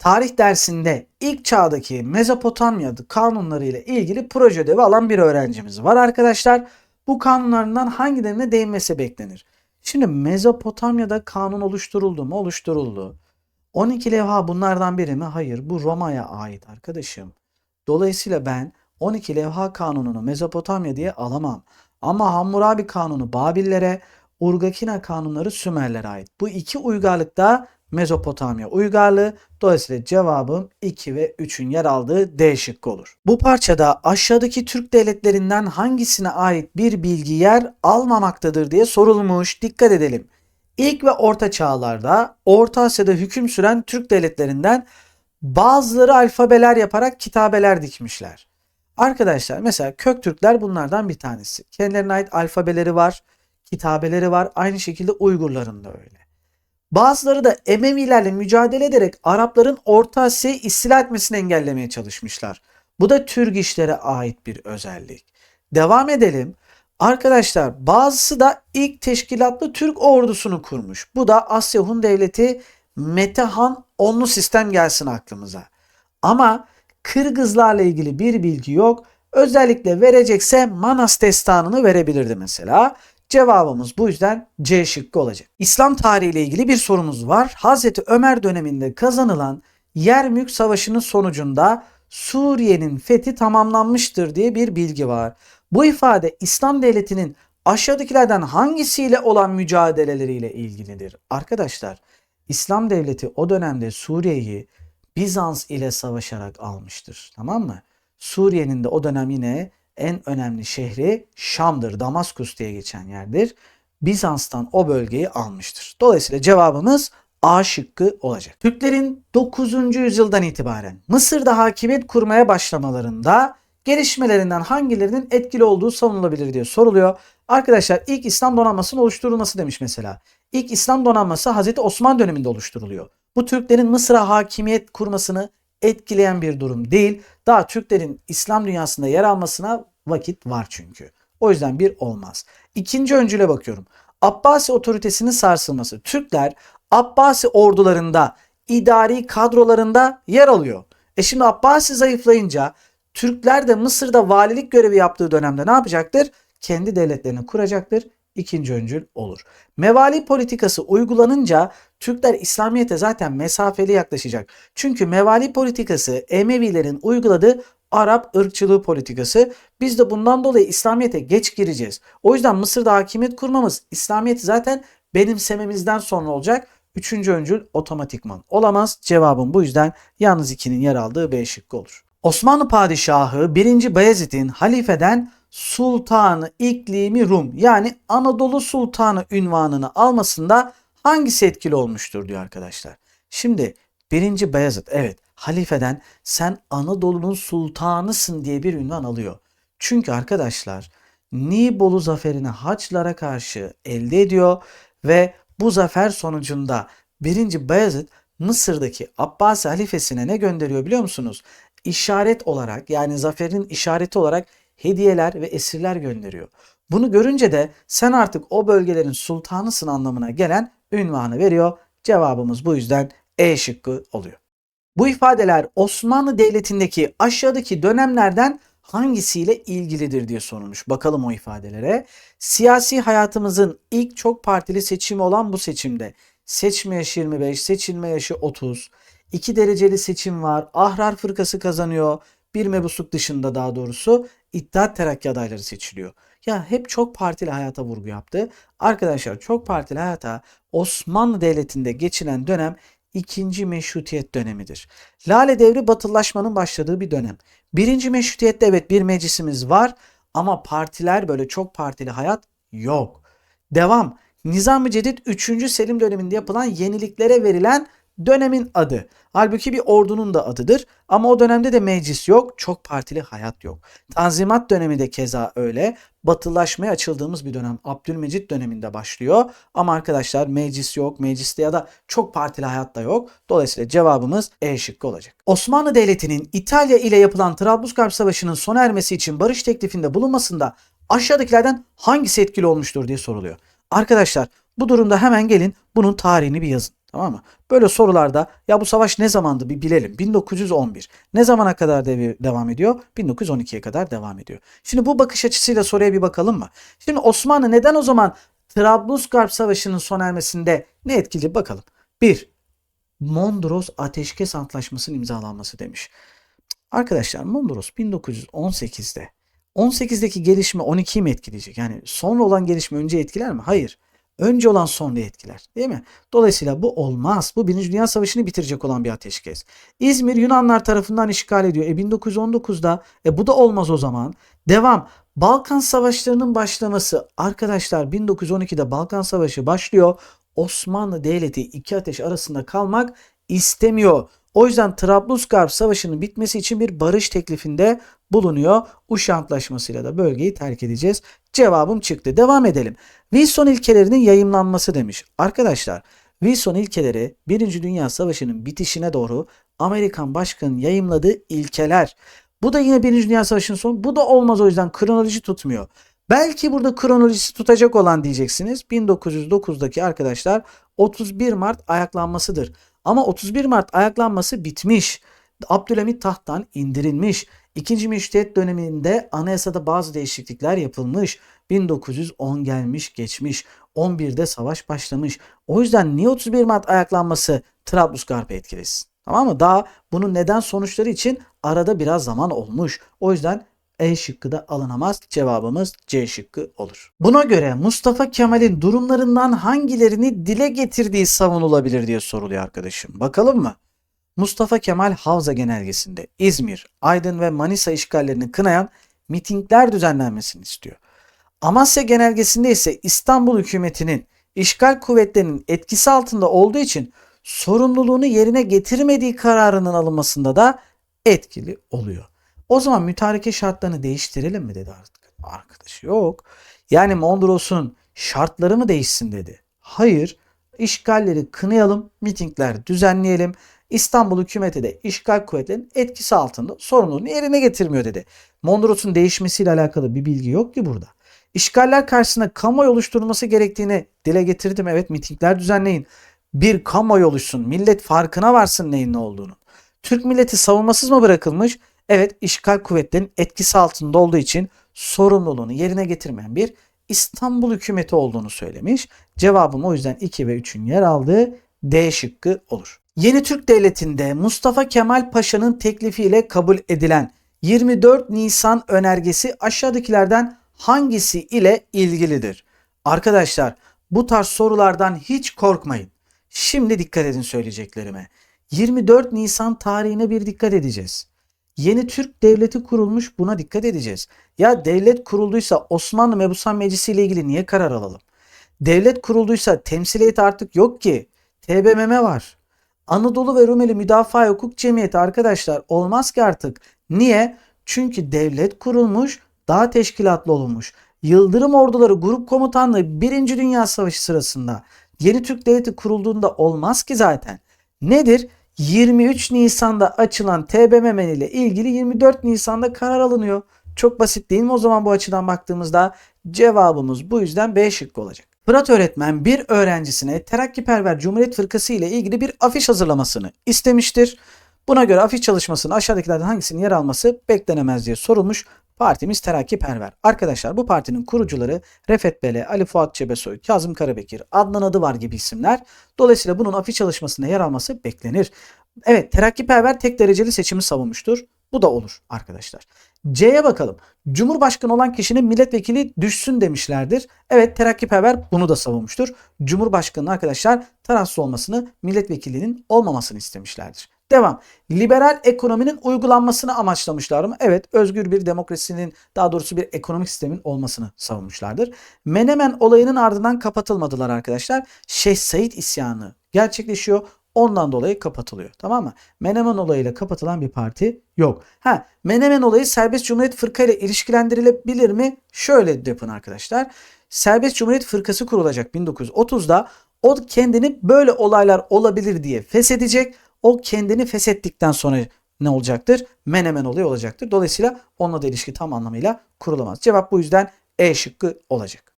tarih dersinde ilk çağdaki Mezopotamya kanunları ile ilgili proje ödevi alan bir öğrencimiz var arkadaşlar. Bu kanunlarından hangilerine değinmesi beklenir? Şimdi Mezopotamya'da kanun oluşturuldu mu? Oluşturuldu. 12 levha bunlardan biri mi? Hayır. Bu Roma'ya ait arkadaşım. Dolayısıyla ben 12 levha kanununu Mezopotamya diye alamam. Ama Hammurabi kanunu Babillere, Urgakina kanunları Sümerlere ait. Bu iki uygarlıkta Mezopotamya uygarlığı. Dolayısıyla cevabım 2 ve 3'ün yer aldığı D şıkkı olur. Bu parçada aşağıdaki Türk devletlerinden hangisine ait bir bilgi yer almamaktadır diye sorulmuş. Dikkat edelim. İlk ve orta çağlarda Orta Asya'da hüküm süren Türk devletlerinden bazıları alfabeler yaparak kitabeler dikmişler. Arkadaşlar mesela Köktürkler bunlardan bir tanesi. Kendilerine ait alfabeleri var, kitabeleri var. Aynı şekilde Uygurların da öyle. Bazıları da Emevilerle mücadele ederek Arapların Orta Asya'yı istila etmesini engellemeye çalışmışlar. Bu da Türk işlere ait bir özellik. Devam edelim. Arkadaşlar bazısı da ilk teşkilatlı Türk ordusunu kurmuş. Bu da Asya Hun Devleti Metehan onlu sistem gelsin aklımıza. Ama Kırgızlarla ilgili bir bilgi yok. Özellikle verecekse Manas destanını verebilirdi mesela. Cevabımız bu yüzden C şıkkı olacak. İslam tarihiyle ilgili bir sorumuz var. Hazreti Ömer döneminde kazanılan Yermük Savaşı'nın sonucunda Suriye'nin fethi tamamlanmıştır diye bir bilgi var. Bu ifade İslam devletinin aşağıdakilerden hangisiyle olan mücadeleleriyle ilgilidir? Arkadaşlar İslam devleti o dönemde Suriye'yi Bizans ile savaşarak almıştır. Tamam mı? Suriye'nin de o dönem yine en önemli şehri Şam'dır. Damaskus diye geçen yerdir. Bizans'tan o bölgeyi almıştır. Dolayısıyla cevabımız A şıkkı olacak. Türklerin 9. yüzyıldan itibaren Mısır'da hakimiyet kurmaya başlamalarında gelişmelerinden hangilerinin etkili olduğu savunulabilir diye soruluyor. Arkadaşlar ilk İslam donanmasının oluşturulması demiş mesela. İlk İslam donanması Hazreti Osman döneminde oluşturuluyor. Bu Türklerin Mısır'a hakimiyet kurmasını etkileyen bir durum değil. Daha Türklerin İslam dünyasında yer almasına vakit var çünkü. O yüzden bir olmaz. İkinci öncüle bakıyorum. Abbasi otoritesinin sarsılması. Türkler Abbasi ordularında, idari kadrolarında yer alıyor. E şimdi Abbasi zayıflayınca Türkler de Mısır'da valilik görevi yaptığı dönemde ne yapacaktır? Kendi devletlerini kuracaktır. İkinci öncül olur. Mevali politikası uygulanınca Türkler İslamiyet'e zaten mesafeli yaklaşacak. Çünkü mevali politikası Emevilerin uyguladığı Arap ırkçılığı politikası. Biz de bundan dolayı İslamiyet'e geç gireceğiz. O yüzden Mısır'da hakimiyet kurmamız İslamiyet'i zaten benimsememizden sonra olacak. Üçüncü öncül otomatikman olamaz. Cevabım bu yüzden yalnız 2'nin yer aldığı B şıkkı olur. Osmanlı Padişahı 1. Bayezid'in halifeden Sultanı İklimi Rum yani Anadolu Sultanı ünvanını almasında hangisi etkili olmuştur diyor arkadaşlar. Şimdi 1. Bayezid evet halifeden sen Anadolu'nun sultanısın diye bir ünvan alıyor. Çünkü arkadaşlar Nibolu zaferini Haçlara karşı elde ediyor ve bu zafer sonucunda 1. Bayezid Mısır'daki Abbasi halifesine ne gönderiyor biliyor musunuz? İşaret olarak yani zaferin işareti olarak hediyeler ve esirler gönderiyor. Bunu görünce de sen artık o bölgelerin sultanısın anlamına gelen ünvanı veriyor. Cevabımız bu yüzden E şıkkı oluyor. Bu ifadeler Osmanlı Devleti'ndeki aşağıdaki dönemlerden hangisiyle ilgilidir diye sorulmuş. Bakalım o ifadelere. Siyasi hayatımızın ilk çok partili seçimi olan bu seçimde seçme yaşı 25, seçilme yaşı 30, 2 dereceli seçim var, ahrar fırkası kazanıyor, bir mebusluk dışında daha doğrusu İttihat Terakki adayları seçiliyor. Ya hep çok partili hayata vurgu yaptı. Arkadaşlar çok partili hayata Osmanlı Devleti'nde geçilen dönem ikinci meşrutiyet dönemidir. Lale devri batılılaşmanın başladığı bir dönem. Birinci meşrutiyette evet bir meclisimiz var ama partiler böyle çok partili hayat yok. Devam. Nizam-ı Cedid 3. Selim döneminde yapılan yeniliklere verilen dönemin adı. Halbuki bir ordunun da adıdır. Ama o dönemde de meclis yok, çok partili hayat yok. Tanzimat dönemi de keza öyle. Batılaşmaya açıldığımız bir dönem. Abdülmecit döneminde başlıyor. Ama arkadaşlar meclis yok, mecliste ya da çok partili hayat da yok. Dolayısıyla cevabımız E şıkkı olacak. Osmanlı Devleti'nin İtalya ile yapılan Trablusgarp Savaşı'nın sona ermesi için barış teklifinde bulunmasında aşağıdakilerden hangisi etkili olmuştur diye soruluyor. Arkadaşlar bu durumda hemen gelin bunun tarihini bir yazın. Tamam mı? Böyle sorularda ya bu savaş ne zamandı bir bilelim. 1911. Ne zamana kadar dev- devam ediyor? 1912'ye kadar devam ediyor. Şimdi bu bakış açısıyla soruya bir bakalım mı? Şimdi Osmanlı neden o zaman Trablusgarp Savaşı'nın sona ermesinde ne etkili bakalım. 1. Mondros Ateşkes Antlaşması'nın imzalanması demiş. Arkadaşlar Mondros 1918'de 18'deki gelişme 12'yi mi etkileyecek? Yani sonra olan gelişme önce etkiler mi? Hayır. Önce olan sonra etkiler. Değil mi? Dolayısıyla bu olmaz. Bu Birinci Dünya Savaşı'nı bitirecek olan bir ateşkes. İzmir Yunanlar tarafından işgal ediyor. E 1919'da e bu da olmaz o zaman. Devam. Balkan Savaşları'nın başlaması. Arkadaşlar 1912'de Balkan Savaşı başlıyor. Osmanlı Devleti iki ateş arasında kalmak istemiyor. O yüzden Trablusgarp Savaşı'nın bitmesi için bir barış teklifinde bulunuyor. Uşa Antlaşması'yla da bölgeyi terk edeceğiz. Cevabım çıktı. Devam edelim. Wilson ilkelerinin yayımlanması demiş. Arkadaşlar Wilson ilkeleri 1. Dünya Savaşı'nın bitişine doğru Amerikan başkanının yayımladığı ilkeler. Bu da yine 1. Dünya Savaşı'nın sonu. Bu da olmaz o yüzden kronoloji tutmuyor. Belki burada kronolojisi tutacak olan diyeceksiniz. 1909'daki arkadaşlar 31 Mart ayaklanmasıdır. Ama 31 Mart ayaklanması bitmiş. Abdülhamit tahttan indirilmiş. İkinci Meşrutiyet döneminde anayasada bazı değişiklikler yapılmış. 1910 gelmiş geçmiş. 11'de savaş başlamış. O yüzden niye 31 Mart ayaklanması Trablusgarp'ı etkilesin? Tamam mı? Daha bunun neden sonuçları için arada biraz zaman olmuş. O yüzden E şıkkı da alınamaz. Cevabımız C şıkkı olur. Buna göre Mustafa Kemal'in durumlarından hangilerini dile getirdiği savunulabilir diye soruluyor arkadaşım. Bakalım mı? Mustafa Kemal Havza Genelgesi'nde İzmir, Aydın ve Manisa işgallerini kınayan mitingler düzenlenmesini istiyor. Amasya Genelgesi'nde ise İstanbul hükümetinin işgal kuvvetlerinin etkisi altında olduğu için sorumluluğunu yerine getirmediği kararının alınmasında da etkili oluyor. O zaman mütareke şartlarını değiştirelim mi dedi artık. Arkadaş yok. Yani Mondros'un şartları mı değişsin dedi. Hayır. İşgalleri kınayalım, mitingler düzenleyelim. İstanbul hükümeti de işgal kuvvetlerinin etkisi altında sorumluluğunu yerine getirmiyor dedi. Mondros'un değişmesiyle alakalı bir bilgi yok ki burada. İşgaller karşısında kamuoyu oluşturulması gerektiğini dile getirdim. Evet mitingler düzenleyin. Bir kamuoyu oluşsun. Millet farkına varsın neyin ne olduğunu. Türk milleti savunmasız mı bırakılmış? Evet işgal kuvvetlerinin etkisi altında olduğu için sorumluluğunu yerine getirmeyen bir İstanbul hükümeti olduğunu söylemiş. Cevabım o yüzden 2 ve 3'ün yer aldığı D şıkkı olur. Yeni Türk Devleti'nde Mustafa Kemal Paşa'nın teklifiyle kabul edilen 24 Nisan önergesi aşağıdakilerden hangisi ile ilgilidir? Arkadaşlar bu tarz sorulardan hiç korkmayın. Şimdi dikkat edin söyleyeceklerime. 24 Nisan tarihine bir dikkat edeceğiz. Yeni Türk Devleti kurulmuş buna dikkat edeceğiz. Ya devlet kurulduysa Osmanlı Mebusan Meclisi ile ilgili niye karar alalım? Devlet kurulduysa temsiliyet artık yok ki. TBMM var. Anadolu ve Rumeli Müdafaa Hukuk Cemiyeti arkadaşlar olmaz ki artık. Niye? Çünkü devlet kurulmuş, daha teşkilatlı olunmuş. Yıldırım Orduları Grup Komutanlığı 1. Dünya Savaşı sırasında Yeni Türk Devleti kurulduğunda olmaz ki zaten. Nedir? 23 Nisan'da açılan TBMM ile ilgili 24 Nisan'da karar alınıyor. Çok basit değil mi o zaman bu açıdan baktığımızda? Cevabımız bu yüzden B şıkkı olacak. Fırat öğretmen bir öğrencisine Terakkiperver Cumhuriyet Fırkası ile ilgili bir afiş hazırlamasını istemiştir. Buna göre afiş çalışmasının aşağıdakilerden hangisinin yer alması beklenemez diye sorulmuş. Partimiz Terakkiperver. Arkadaşlar bu partinin kurucuları Refet Bele, Ali Fuat Cebesoy, Kazım Karabekir, Adnan Adıvar gibi isimler. Dolayısıyla bunun afiş çalışmasında yer alması beklenir. Evet Terakkiperver tek dereceli seçimi savunmuştur. Bu da olur arkadaşlar. C'ye bakalım. Cumhurbaşkanı olan kişinin milletvekili düşsün demişlerdir. Evet Terakkiperver bunu da savunmuştur. Cumhurbaşkanı arkadaşlar tarafsız olmasını, milletvekilinin olmamasını istemişlerdir. Devam. Liberal ekonominin uygulanmasını amaçlamışlar mı? Evet, özgür bir demokrasinin, daha doğrusu bir ekonomik sistemin olmasını savunmuşlardır. Menemen olayının ardından kapatılmadılar arkadaşlar. Şeyh Said isyanı gerçekleşiyor. Ondan dolayı kapatılıyor. Tamam mı? Menemen olayıyla kapatılan bir parti yok. Ha, Menemen olayı Serbest Cumhuriyet Fırka ile ilişkilendirilebilir mi? Şöyle yapın arkadaşlar. Serbest Cumhuriyet Fırkası kurulacak 1930'da. O kendini böyle olaylar olabilir diye feshedecek. O kendini feshettikten sonra ne olacaktır? Menemen olayı olacaktır. Dolayısıyla onunla da ilişki tam anlamıyla kurulamaz. Cevap bu yüzden E şıkkı olacak.